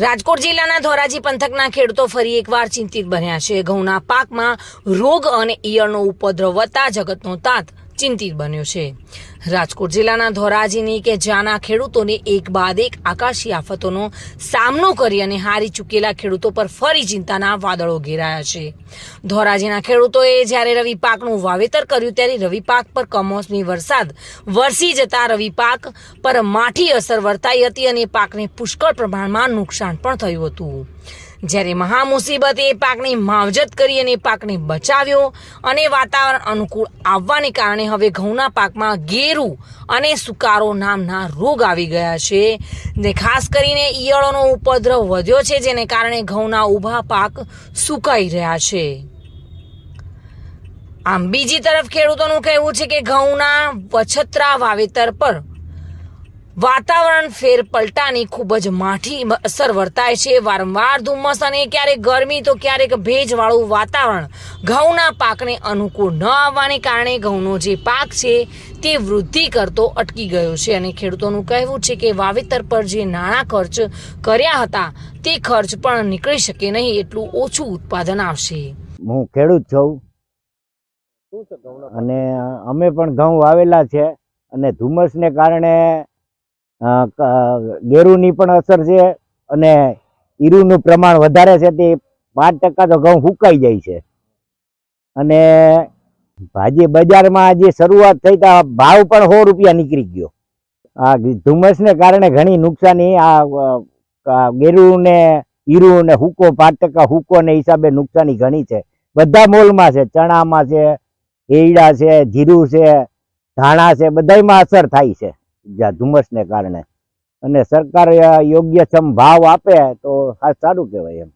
રાજકોટ જિલ્લાના ધોરાજી પંથકના ખેડૂતો ફરી એકવાર ચિંતિત બન્યા છે. ઘઉંના પાકમાં રોગ અને ઈયળનો ઉપદ્રવ વધતા જગતનો તાત ચિંતિત બન્યો છે. રાજકોટ જિલ્લાના ધોરાજીની કે જ્યાંના ખેડૂતોને એક બાદ એક આકાશી આફતોનો સામનો કરી અને હારી ચૂકેલા ખેડૂતો પર ફરી ચિંતાના વાદળો ઘેરાયા છે. ધોરાજીના ખેડૂતોએ જ્યારે રવિ પાકનું વાવેતર કર્યું ત્યારે રવિ પાક પર કમોસમી વરસાદ વરસી જતા રવિ પાક પર માઠી અસર વર્તાઈ હતી અને પાકને પુષ્કળ પ્રમાણમાં નુકસાન પણ થયું હતું. જ્યારે મહામુસીબતે એ પાકની માવજત કરી અને પાકને બચાવ્યો અને વાતાવરણ અનુકૂળ આવવાને કારણે હવે ઘઉંના પાકમાં ગેરું અને સુકારો નામના રોગ આવી ગયા છે. ને ખાસ કરીને ઈયળોનો ઉપદ્રવ વધ્યો છે, જેને કારણે ઘઉંના ઊભા પાક સુકાઈ રહ્યા છે. આમ બીજી તરફ ખેડૂતોનું કહેવું છે કે ઘઉંના વછતરા વાવેતર પર વાતાવરણ ફેર પલટાની ખૂબ જ માઠી અસર વર્તાય છે. વારંવાર ધુમ્મસ અને ક્યારેક ગરમી તો ક્યારેક ભેજવાળું વાતાવરણ ઘઉંના પાકને અનુકૂળ ન આવવાને કારણે ઘઉંનો જે પાક છે તે વૃદ્ધિ કરતો અટકી ગયો છે અને ખેડૂતોનું કહેવું છે કે વાવેતર પર જે નાણાં ખર્ચ કર્યા હતા તે ખર્ચ પણ નીકળી શકે નહીં એટલું ઓછું ઉત્પાદન આવશે. હું ખેડૂત છું. અને અમે પણ ઘઉં વાવેલા છે અને ધુમ્મસને કારણે ગેરુની પણ અસર છે અને ઈરુનું પ્રમાણ વધારે છે તે પાંચ ટકા તો ઘઉં સુકાઈ જાય છે. અને ભાજી બજારમાં જે શરૂઆત થઈ તા ભાવ પણ સો રૂપિયા નીકળી ગયો. આ ધુમ્મસને કારણે ઘણી નુકસાની આ ગેરુને ઈરુ ને હુકો, પાંચ ટકા હુકો ને હિસાબે નુકસાની ઘણી છે. બધા મોલમાં છે, ચણામાં છે એડા છે, જીરું છે, ધાણા છે બધામાં અસર થાય છે. જ્યાં ધુમ્મસને કારણે. અને સરકાર યોગ્ય યોગ્યક્ષમ ભાવ આપે તો હા સારું કહેવાય એમ.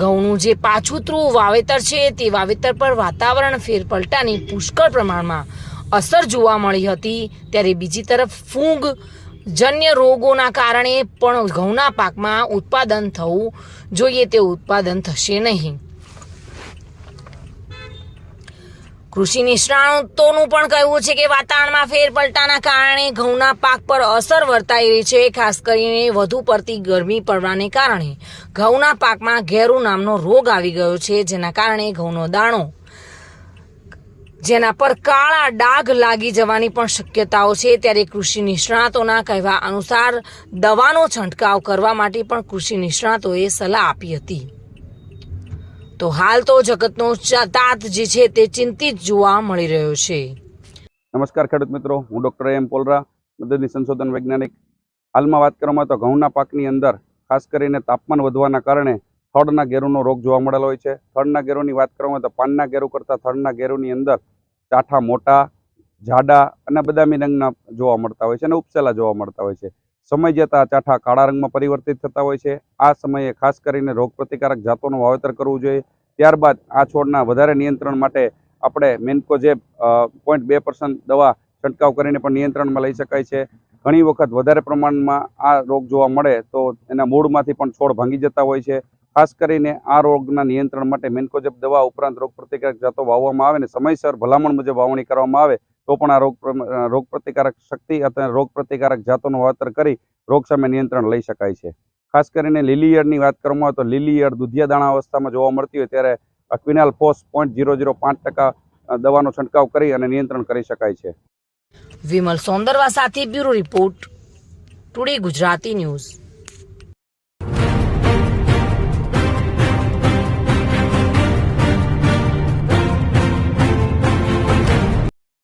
ઘઉંનું જે પાછુતરું વાવેતર છે તે વાવેતર પર વાતાવરણ ફેરપલટાની પુષ્કળ પ્રમાણમાં અસર જોવા મળી હતી. ત્યારે બીજી તરફ ફૂગ જન્ય રોગોના કારણે પણ ઘઉંના પાકમાં ઉત્પાદન થવું જોઈએ તે ઉત્પાદન થશે નહીં. કૃષિ નિષ્ણાતોનું પણ કહેવું છે કે વાતાવરણમાં ફેરપલટાના કારણે ઘઉંના પાક પર અસર વર્તાઈ રહી છે, ખાસ કરીને વધુ પડતી ગરમી પડવાને કારણે. ઘઉંના પાકમાં ઘેરું નામનો રોગ આવી ગયો છે, જેના કારણે ઘઉંનો દાણો, જેના પર કાળા ડાઘ લાગી જવાની પણ શક્યતાઓ છે. ત્યારે કૃષિ નિષ્ણાતોના કહેવા અનુસાર દવાનો છંટકાવ કરવા માટે પણ કૃષિ નિષ્ણાતોએ સલાહ આપી હતી. તો હાલ તો જગતનો તાત જે છે તે ચિંતિત જોવા મળી રહ્યો છે. નમસ્કાર ખેડૂત મિત્રો, હું ડૉક્ટર એમ પોલરા, મદદની સંશોધન વૈજ્ઞાનિક. હાલમાં વાત કરવામાં તો ઘઉંના પાકની અંદર, ખાસ કરીને તાપમાન વધવાના કારણે થડના ગેરુનો રોગ જોવા મળેલો હોય છે. થડના ગેરુની વાત કરવામાં તો પાનના ગેરુ કરતાં થડના ગેરુની અંદર ચાઠા મોટા, જાડા અને બદામી રંગના જોવા મળતા હોય છે અને ઉપસેલા જોવા મળતા હોય છે. સમય જતાં ચાઠા કાળા રંગમાં પરિવર્તિત થતા હોય છે. આ સમયે ખાસ કરીને રોગ પ્રતિકારક જાતોનું વાવેતર કરવું જોઈએ. ત્યારબાદ આ છોડના વધારે નિયંત્રણ માટે આપણે મેન્કોજેબ પોઈન્ટ બે દવા છંટકાવ કરીને પણ નિયંત્રણમાં લઈ શકાય છે. ઘણી વખત વધારે પ્રમાણમાં આ રોગ જોવા મળે તો એના મૂળમાંથી પણ છોડ ભાંગી જતા હોય છે. ખાસ કરીને આ રોગના નિયંત્રણ માટે મેન્કોજેબ દવા ઉપરાંત રોગ પ્રતિકારક જાતો વાવવામાં આવે ને સમયસર ભલામણ મુજબ વાવણી કરવામાં આવે તો પણ આ રોગ રોગ પ્રતિકારક શક્તિ અથવા રોગ જાતોનું વાવેતર કરી રોગ સામે નિયંત્રણ લઈ શકાય છે. ખાસ કરીને લીલી ઈયળની વાત કરવામાં આવે તો લીલી ઈયળ દુધિયા દાણા અવસ્થામાં જોવા મળતી હોય ત્યારે quinalphos point zero zero પાંચ ટકા દવાનો છંટકાવ કરી અને નિયંત્રણ કરી શકાય છે. વિમલ સોંદરવા સાથે bureau report, today Gujarati news.